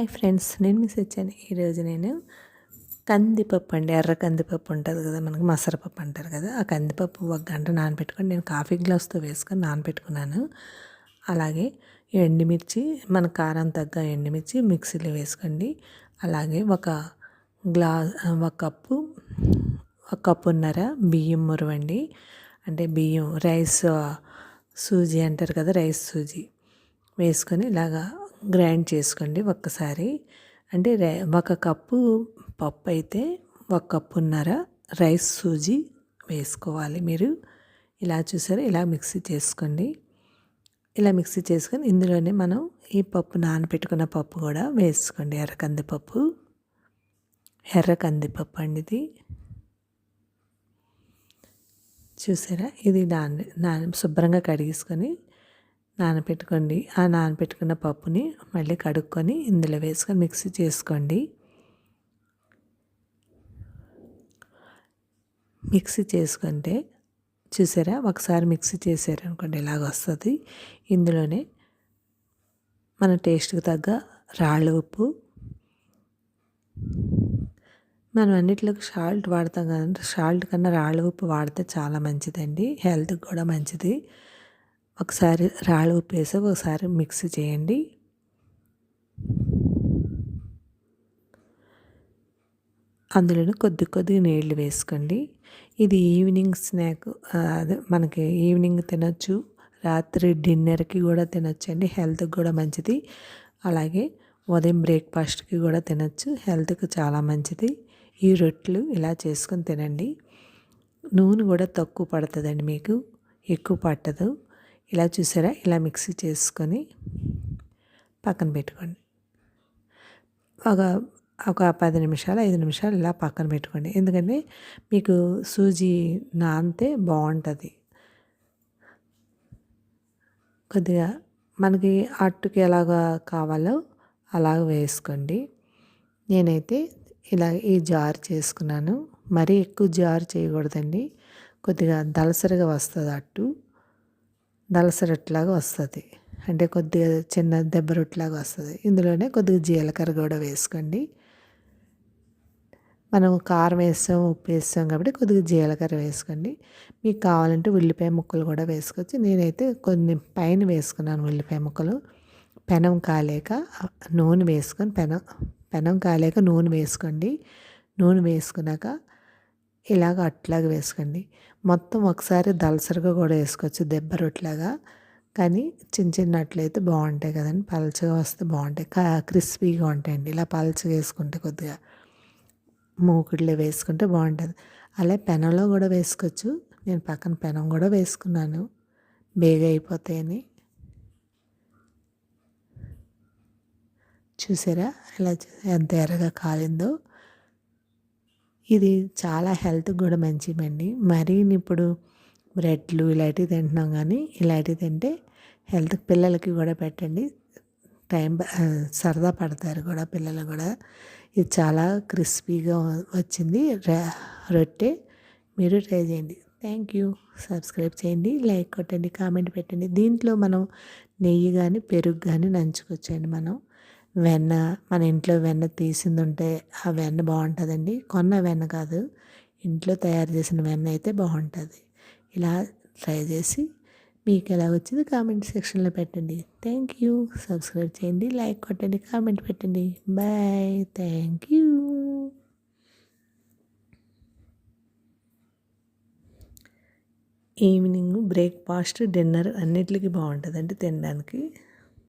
Hi friends నేను miss వచ్చాను ఈరోజు నేను కందిపప్పు అండి. ఎర్ర కందిపప్పు ఉంటుంది కదా మనకు మసరపప్పు అంటారు కదా ఆ కందిపప్పు ఒక గంట నానబెట్టుకొని నేను కాఫీ గ్లాస్తో వేసుకొని నానబెట్టుకున్నాను. అలాగే ఎండుమిర్చి మన కారం తగ్గ ఎండుమిర్చి మిక్సీలో వేసుకోండి. అలాగే ఒక గ్లా ఒక కప్పు ఒక కప్పున్నర బియ్యం మురవండి. అంటే బియ్యం రైస్ సూజీ అంటారు కదా రైస్ సూజీ వేసుకొని ఇలాగా గ్రైండ్ చేసుకోండి ఒక్కసారి. అంటే ఒక కప్పు పప్పు అయితే ఒక కప్పున్నర రైస్ సూజీ వేసుకోవాలి మీరు. ఇలా చూసారు? ఇలా మిక్సీ చేసుకోండి. ఇలా మిక్సీ చేసుకొని ఇందులోనే మనం ఈ పప్పు నానబెట్టుకున్న పప్పు కూడా వేసుకోండి. ఎర్ర కందిపప్పు. ఎర్ర కందిపప్పు అండి ఇది. చూసారా? ఇది దాన్ని నా శుభ్రంగా కడిగేసుకొని నానబెట్టుకోండి ఆ నానబెట్టుకున్న పప్పుని మళ్ళీ కడుక్కొని ఇందులో వేసుకొని మిక్సీ చేసుకోండి. మిక్సీ చేసుకుంటే చూసారా? ఒకసారి మిక్సీ చేసారు అనుకోండి ఇలాగ వస్తుంది. ఇందులోనే మన టేస్ట్కి తగ్గ రాళ్ళ ఉప్పు. మనం అన్నిట్లోకి సాల్ట్ వాడతాం కదంటే సాల్ట్ కన్నా రాళ్ళ ఉప్పు వాడితే చాలా మంచిదండి. హెల్త్కి కూడా మంచిది. ఒకసారి రాళ్ళు ఉప్పు వేసి ఒకసారి మిక్స్ చేయండి. అందులో కొద్ది కొద్దిగా నీళ్ళు వేసుకోండి. ఇది ఈవినింగ్ స్నాక్ అదే మనకి ఈవినింగ్ తినొచ్చు రాత్రి డిన్నర్కి కూడా తినొచ్చు అండి. హెల్త్కి కూడా మంచిది. అలాగే ఉదయం బ్రేక్ఫాస్ట్కి కూడా తినొచ్చు హెల్త్కి చాలా మంచిది. ఈ రొట్టెలు ఇలా చేసుకొని తినండి. నూనె కూడా తక్కువ పడుతుందండి మీకు ఎక్కువ పట్టదు. ఇలా చూసారా? ఇలా మిక్సీ చేసుకొని పక్కన పెట్టుకోండి. ఒక ఒక పది నిమిషాలు ఐదు నిమిషాలు ఇలా పక్కన పెట్టుకోండి. ఎందుకంటే మీకు సూజీ నానితే బాగుంటుంది. కొద్దిగా మనకి అట్టుకి ఎలాగా కావాలో అలాగ వేసుకోండి. నేనైతే ఇలా ఈ జార్ చేసుకున్నాను. మరీ ఎక్కువ జార్ చేయకూడదండి. కొద్దిగా దలసరిగా వస్తుంది అట్టు. దలస వస్తుంది. అంటే కొద్దిగా చిన్న దెబ్బ రొట్టెలాగా వస్తుంది. ఇందులోనే కొద్దిగా జీలకర్ర కూడా వేసుకోండి. మనం కారం వేస్తాం ఉప్పు వేస్తాం కాబట్టి కొద్దిగా జీలకర్ర వేసుకోండి. మీకు కావాలంటే ఉల్లిపాయ ముక్కలు కూడా వేసుకోవచ్చు. నేనైతే కొన్ని పైన వేసుకున్నాను ఉల్లిపాయ ముక్కలు. పెనం కాలేక నూనె వేసుకొని పెనం పెనం కాలేక నూనె వేసుకోండి. నూనె వేసుకున్నాక ఇలాగ అట్లాగ వేసుకోండి. మొత్తం ఒకసారి దలసరిగా కూడా వేసుకోవచ్చు దెబ్బ రొట్టెలాగా. కానీ చిన్న చిన్న అట్లయితే బాగుంటాయి కదండి. పలచగా వస్తే బాగుంటాయి. క్రిస్పీగా ఉంటాయండి. ఇలా పలచగా వేసుకుంటే కొద్దిగా మూకుడులో వేసుకుంటే బాగుంటుంది. అలా పెనంలో కూడా వేసుకోవచ్చు. నేను పక్కన పెనం కూడా వేసుకున్నాను. బేగ అయిపోతాయని. చూసారా? ఎలా ఎంత ఎర్రగా కాలిందో. ఇది చాలా హెల్త్కి కూడా మంచిదండి. మరీ ఇప్పుడు బ్రెడ్లు ఇలాంటివి తింటున్నాం కానీ ఇలాంటివి తింటే హెల్త్ పిల్లలకి కూడా పెట్టండి. టైం సరదా పడతారు కూడా పిల్లలు కూడా. ఇది చాలా క్రిస్పీగా వచ్చింది. రొట్టె మీరు ట్రై చేయండి. Thank you. సబ్స్క్రైబ్ చేయండి లైక్ కొట్టండి కామెంట్ పెట్టండి. దీంట్లో మనం నెయ్యి కానీ పెరుగు కానీ నంచుకొచ్చండి మనం. వెన్న మన ఇంట్లో వెన్న తీసింది ఉంటే ఆ వెన్న బాగుంటుందండి కొన్న వెన్న కాదు ఇంట్లో తయారు చేసిన వెన్న అయితే బాగుంటుంది ఇలా ట్రై చేసి మీకు ఎలా వచ్చింది కామెంట్ సెక్షన్లో పెట్టండి. Thank you. సబ్స్క్రైబ్ చేయండి లైక్ కొట్టండి కామెంట్ పెట్టండి. Bye. Thank you. Evening breakfast dinner అన్నిటికీ బాగుంటుందండి తినడానికి.